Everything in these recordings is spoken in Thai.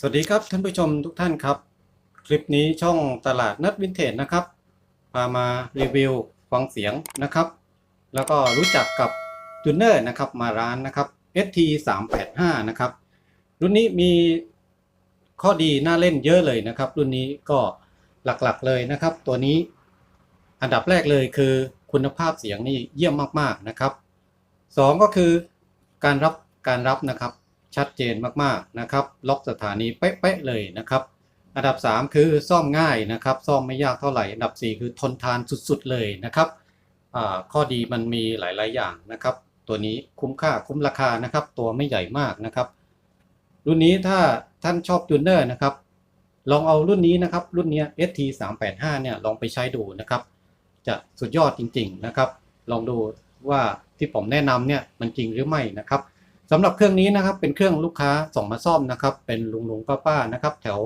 สวัสดีครับท่านผู้ชมทุกท่านครับ คลิปนี้ช่องตลาดนัดวินเทจนะครับ พามารีวิวฟังเสียงนะครับ แล้วก็รู้จักกับจูเนอร์นะครับมาร้านนะครับ ST 3 8 5 นะครับ รุ่นนี้มีข้อดีน่าเล่นเยอะเลยนะครับ รุ่นนี้ก็หลักๆเลยนะครับ ตัวนี้อันดับแรกเลยคือคุณภาพเสียงนี่เยี่ยมมากๆนะครับสองก็คือการรับการรับนะครับ ชัดเจนมากๆนะครับ ล็อกสถานีเป๊ะๆเลยนะครับ อันดับ 3 คือซ่อมง่ายนะครับ ซ่อมไม่ยากเท่าไหร่ อันดับ 4 คือทนทานสุดๆเลยนะครับข้อดีมันมีหลายๆอย่างนะครับ ตัวนี้คุ้มค่าคุ้มราคานะครับ ตัวไม่ใหญ่มากนะครับ รุ่นนี้ถ้าท่านชอบจูเนอร์นะครับ ลองเอารุ่นนี้นะครับ รุ่นเนี้ย ST 3 8 5เนี่ยลองไปใช้ดูนะครับ จะสุดยอดจริง ๆนะครับ ลองดูว่าที่ผมแนะนำเนี่ยมันจริงหรือไม่นะครับ สำหรับเครื่องนี้นะครับเป็นเครื่องลูกค้าส่งมาซ่อมนะครับ เป็นลุงลุงป้าป้านะครับ แถว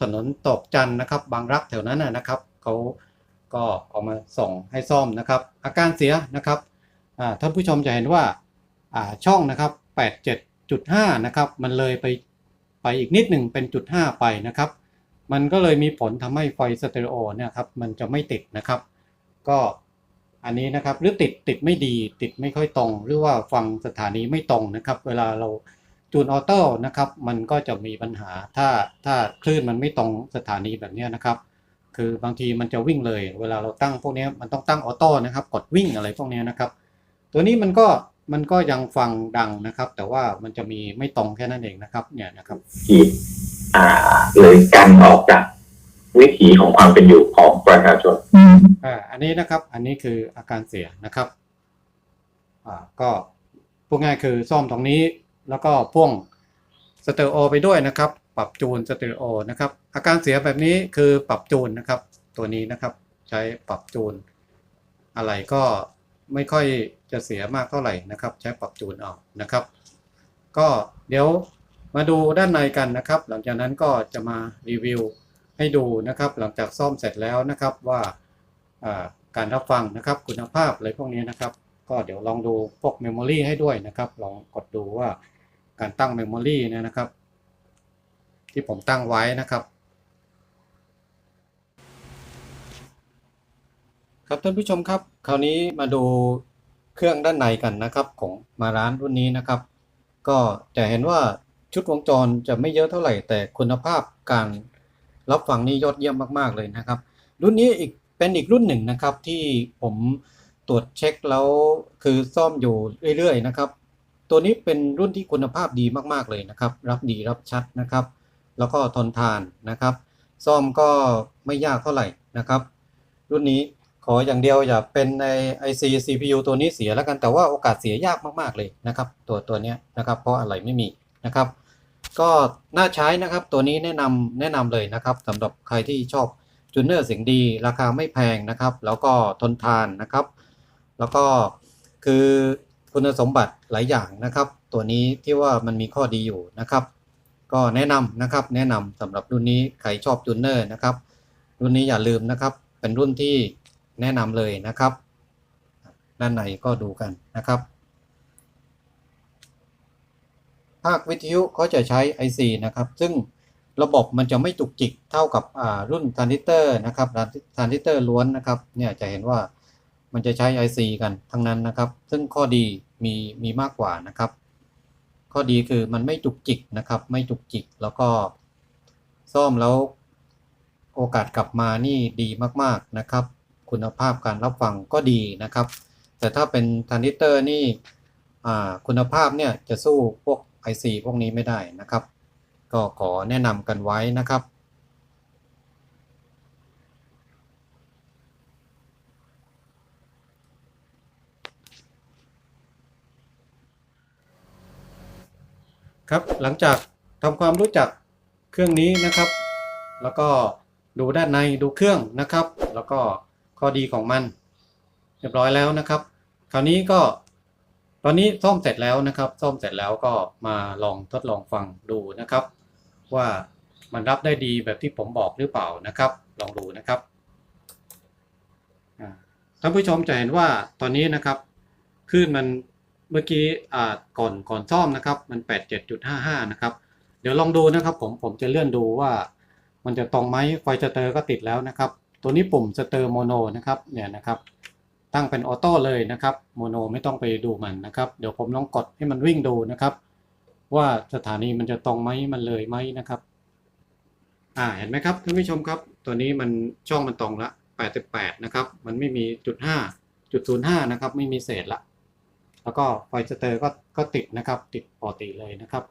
ถนนตกจันนะครับ บางรักแถวนั้นนะครับเขาก็เอามาส่งให้ซ่อมนะครับ อาการเสียนะครับท่านผู้ชมจะเห็นว่าอ่าช่องนะครับ 87.5 นะครับ มันเลยไปไปอีกนิดหนึ่งเป็นจุด5ไปนะครับ มันก็เลยมีผลทำให้ไฟสเตอริโอเนี่ยครับมันจะไม่ติดนะครับ ก็ อันนี้นะครับหรือติดติดไม่ดีติดไม่ค่อยตรง หรือว่าฟังสถานีไม่ตรงนะครับ เวลาเราจูนออโต้นะครับ มันก็จะมีปัญหาถ้าถ้าคลื่นมันไม่ตรงสถานีแบบนี้นะครับ คือบางทีมันจะวิ่งเลย เวลาเราตั้งพวกนี้มันต้องตั้งออโต้นะครับ กดวิ่งอะไรพวกนี้นะครับ ตัวนี้มันก็มันก็ยังฟังดังนะครับ แต่ว่ามันจะมีไม่ตรงแค่นั้นเองนะครับ เนี่ยนะครับที่อ่าเลยกันออกจาก วิถีของความเป็นอยู่ของประชาชนอ่าอันนี้นะครับ อันนี้คืออาการเสียนะครับอ่าก็พูดง่ายคือซ่อมตรงนี้ แล้วก็พ่วงสเตอริโอไปด้วยนะครับ ปรับจูนสเตอริโอนะครับ อาการเสียแบบนี้คือปรับจูนนะครับ ตัวนี้นะครับ ใช้ปรับจูน อะไรก็ไม่ค่อยจะเสียมากเท่าไหร่นะครับ ใช้ปรับจูนเอานะครับ ก็เดี๋ยวมาดูด้านในกันนะครับ หลังจากนั้นก็จะมารีวิว ให้ดูนะครับ หลังจากซ่อมเสร็จแล้วนะครับว่าการรับฟังนะครับคุณภาพอะไรพวกนี้นะครับ ก็เดี๋ยวลองดูพวกเมมโมรีให้ด้วยนะครับ ลองกดดูว่าการตั้งเมมโมรีเนี่ยนะครับ ที่ผมตั้งไว้นะครับ ครับท่านผู้ชมครับ คราวนี้มาดูเครื่องด้านในกันนะครับของมาร้านรุ่นนี้นะครับ ก็จะเห็นว่าชุดวงจรจะไม่เยอะเท่าไหร่แต่คุณภาพการ รับฟังนี่ยอดเยี่ยมมาก ๆ เลยนะครับ รุ่นนี้อีกเป็นอีกรุ่นหนึ่งนะครับที่ผมตรวจเช็คแล้วคือซ่อมอยู่เรื่อย ๆ นะครับ ตัวนี้เป็นรุ่นที่คุณภาพดีมากๆเลยนะครับ รับดีรับชัดนะครับ แล้วก็ทนทานนะครับ ซ่อมก็ไม่ยากเท่าไหร่นะครับ รุ่นนี้ขออย่างเดียวอย่าเป็นใน IC CPU ตัวนี้เสียแล้วกันแต่ว่าโอกาสเสียยากมากๆเลยนะครับ ตัวตัวนี้นะครับ เพราะอะไรไม่มีนะครับ ก็น่าใช้นะครับตัวนี้แนะนำแนะนำเลยนะครับสำหรับใครที่ชอบจูเนอร์เสียงดี ราคาไม่แพงนะครับ แล้วก็ทนทานนะครับ แล้วก็คือคุณสมบัติหลายอย่างนะครับ ตัวนี้ที่ว่ามันมีข้อดีอยู่นะครับ ก็แนะนำนะครับแนะนำสำหรับรุ่นนี้ใครชอบจูเนอร์นะครับรุ่นนี้อย่าลืมนะครับ เป็นรุ่นที่แนะนำเลยนะครับ ด้านในก็ดูกันนะครับ ภาควิทยุเขาจะใช้ IC นะครับ ซึ่งระบบมันจะไม่จุกจิกเท่ากับรุ่นทรานซิสเตอร์นะครับทรานซิสเตอร์ล้วนนะครับ เนี่ยจะเห็นว่ามันจะใช้ IC กันทั้งนั้นนะครับ ซึ่งข้อดีมีมีมากกว่านะครับ ข้อดีคือมันไม่จุกจิกนะครับ ไม่จุกจิกแล้วก็ซ่อมแล้วโอกาสกลับมานี่ดีมากๆนะครับ คุณภาพการรับฟังก็ดีนะครับ แต่ถ้าเป็นทรานซิสเตอร์นี่คุณภาพเนี่ยจะสู้พวก IC พวกนี้ไม่ได้นะครับ ก็ขอแนะนำกันไว้นะครับ ครับหลังจากทำความรู้จักเครื่องนี้นะครับ แล้วก็ดูด้านในดูเครื่องนะครับ แล้วก็ข้อดีของมัน เรียบร้อยแล้วนะครับ คราวนี้ก็ ตอนนี้ซ่อมเสร็จแล้วนะครับ ซ่อมเสร็จแล้วก็มาลองทดลองฟังดูนะครับ ว่ามันรับได้ดีแบบที่ผมบอกหรือเปล่านะครับ ลองดูนะครับท่านผู้ชมจะเห็นว่าตอนนี้นะครับคลื่นมันเมื่อกี้อ่าก่อนก่อนซ่อมนะครับ มัน 87.55 นะครับ เดี๋ยวลองดูนะครับผมผมจะเลื่อนดูว่า มันจะตรงไหมไฟสเตอร์ก็ติดแล้วนะครับ ตัวนี้ปุ่มสเตอร์โมโนนะครับเนี่ยนะครับ ตั้งเป็นออโต้เลยนะครับโมโนไม่ต้องไปดูมันนะครับ เดี๋ยวผมลองกดให้มันวิ่งดูนะครับ ว่าสถานีมันจะตรงไหมมันเลยไหมนะครับ อ่าเห็นไหมครับท่านผู้ชมครับ ตัวนี้มันช่องมันตรงละ88นะครับ มันไม่มีจุด5จุด05นะครับ ไม่มีเศษละ แล้วก็ไฟสเตอร์ก็ก็ติดนะครับ ติดปกติเลยนะครับ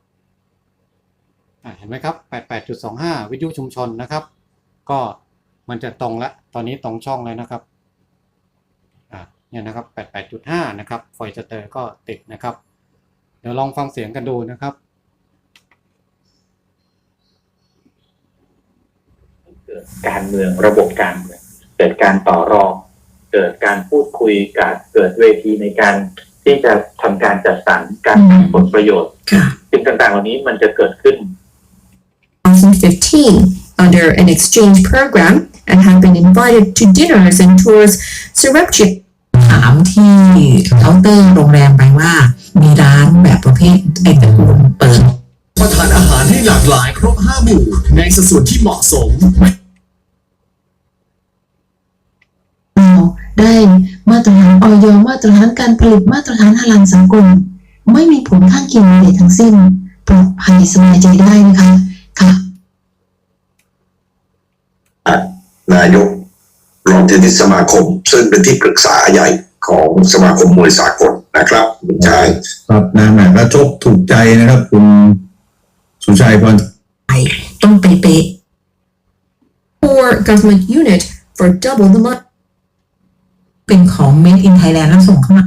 อ่าเห็นไหมครับ88.25 วิทยุชุมชนนะครับ ก็มันจะตรงละ ตอนนี้ตรงช่องเลยนะครับ เนี่ยนะครับ 88.5 นะครับไฟสเตอร์ก็ติดนะครับ เดี๋ยวลองฟังเสียงกันดูนะครับเกิดการเมืองระบบการเมืองเกิดการต่อรอง เกิดการพูดคุยการเกิดเวทีในการที่จะทำการจัดสรรการอืมผลประโยชน์ค่ะสิ่งต่างๆเหล่านี้มันจะเกิดขึ้น 2015 under an exchange program and have been invited to dinners and tours Surabaya ถามที่เคาน์เตอร์โรงแรมไปว่า มีร้านแบบประเภทไอตระกูลเปิดมาทานอาหารให้หลากหลายครบห้าหมู่ในสัดส่วนที่เหมาะสมเราได้มาตรฐานออยมาตรฐานการผลิตมาตรฐานหลังสากลไม่มีผลข้างเคียงใดทั้งสิ้นปลอดภัยสบายใจได้นะคะค่ะนายก รองเทนนิสสมาคม ซึ่งเป็นที่ปรึกษาใหญ่ของสมาคมมวยสากลนะครับคุณชายครับนะแหมก็ชกถูกใจนะครับ คุณสุชัยพรต้องเป๊ะ or government unit for double the money ๆเป็นของ Made in Thailand แล้วส่งเข้ามา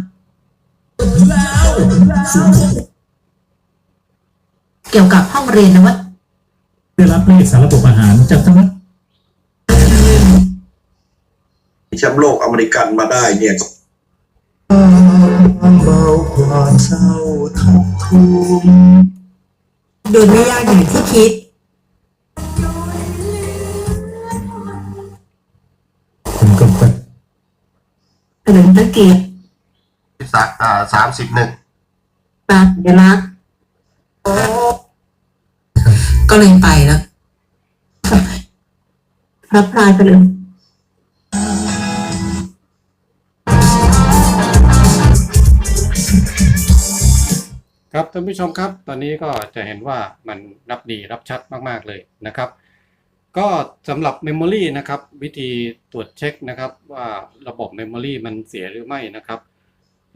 เกี่ยวกับห้องเรียนนะว่าได้รับเลขสารระบบอาหารจากสำนัก แชมป์โลกอเมริกันมาได้เนี่ยโดยไม่ยากอย่างที่คิด คุณก็ไปเฉลิมพระเกียรติสามสิบหนึ่งตาสัญลักษณ์ก็เลยไปแล้วพระพรายไปเลย ครับท่านผู้ชมครับ ตอนนี้ก็จะเห็นว่ามันรับดีรับชัดมาก ๆ เลยนะครับ ก็สำหรับเมมโมรีนะครับ วิธีตรวจเช็คนะครับ ว่าระบบเมมโมรีมันเสียหรือไม่นะครับ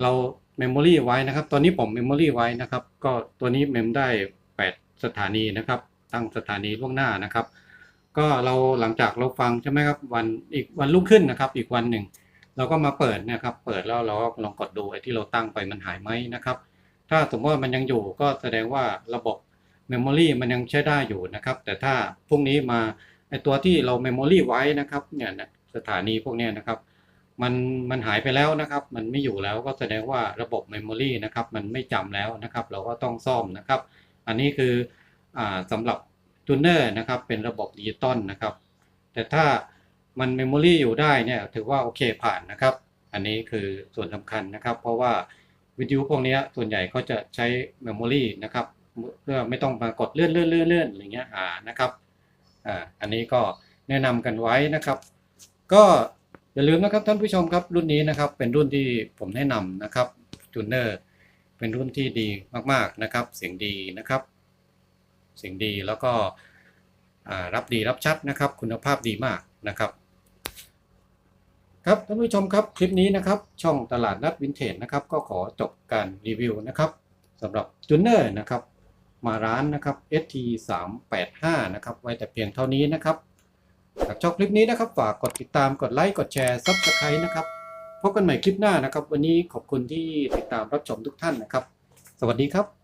เราเมมโมรีไว้นะครับ ตอนนี้ผมเมมโมรีไว้นะครับ ก็ตัวนี้เมมได้ 8 สถานีนะครับ ตั้งสถานีล่วงหน้านะครับ ก็เราหลังจากเราฟังใช่ไหมครับวันอีกวันรุ่งขึ้นนะครับ อีกวันหนึ่ง เราก็มาเปิดนะครับ เปิดแล้วเราก็ลองกดดูไอ้ที่เราตั้งไปมันหายไหมนะครับ ถ้าสมมติว่ามันยังอยู่ก็แสดงว่าระบบเมมโมรีมันยังใช้ได้อยู่นะครับ แต่ถ้าพรุ่งนี้มาไอตัวที่เราเมมโมรีไว้นะครับเนี่ยสถานีพวกนี้นะครับ มันมันหายไปแล้วนะครับ มันไม่อยู่แล้วก็แสดงว่าระบบเมมโมรีนะครับมันไม่จำแล้วนะครับ เราก็ต้องซ่อมนะครับ อันนี้คืออ่าสำหรับจูเนอร์นะครับเป็นระบบดิจิตอลนะครับ แต่ถ้ามันเมมโมรีอยู่ได้เนี่ยถือว่าโอเคผ่านนะครับ อันนี้คือส่วนสำคัญนะครับ เพราะว่า วิทยุพวกนี้ส่วนใหญ่เขาจะใช้เมมโมรีนะครับเพื่อไม่ต้องมากดเลื่อนเลื่อนเลื่อนเลื่อนอะไรเงี้ยอ่านะครับอ่าอันนี้ก็แนะนำกันไว้นะครับ ก็อย่าลืมนะครับท่านผู้ชมครับรุ่นนี้นะครับเป็นรุ่นที่ผมแนะนำนะครับจูเนอร์เป็นรุ่นที่ดีมากๆนะครับ เสียงดีนะครับ เสียงดีแล้วก็อ่ารับดีรับชัดนะครับ คุณภาพดีมากนะครับ ครับท่านผู้ชมครับคลิปนี้นะครับช่องตลาดนัดวินเทจนะครับก็ขอจบการรีวิวนะครับสำหรับจูเนอร์นะครับมาร้านนะครับ ST 3 8 5นะครับไว้แต่เพียงเท่านี้นะครับหากชอบคลิปนี้นะครับฝากกดติดตามกดไลค์กดแชร์ซับสไครต์นะครับพบกันใหม่คลิปหน้านะครับ วันนี้ขอบคุณที่ติดตามรับชมทุกท่านนะครับ สวัสดีครับ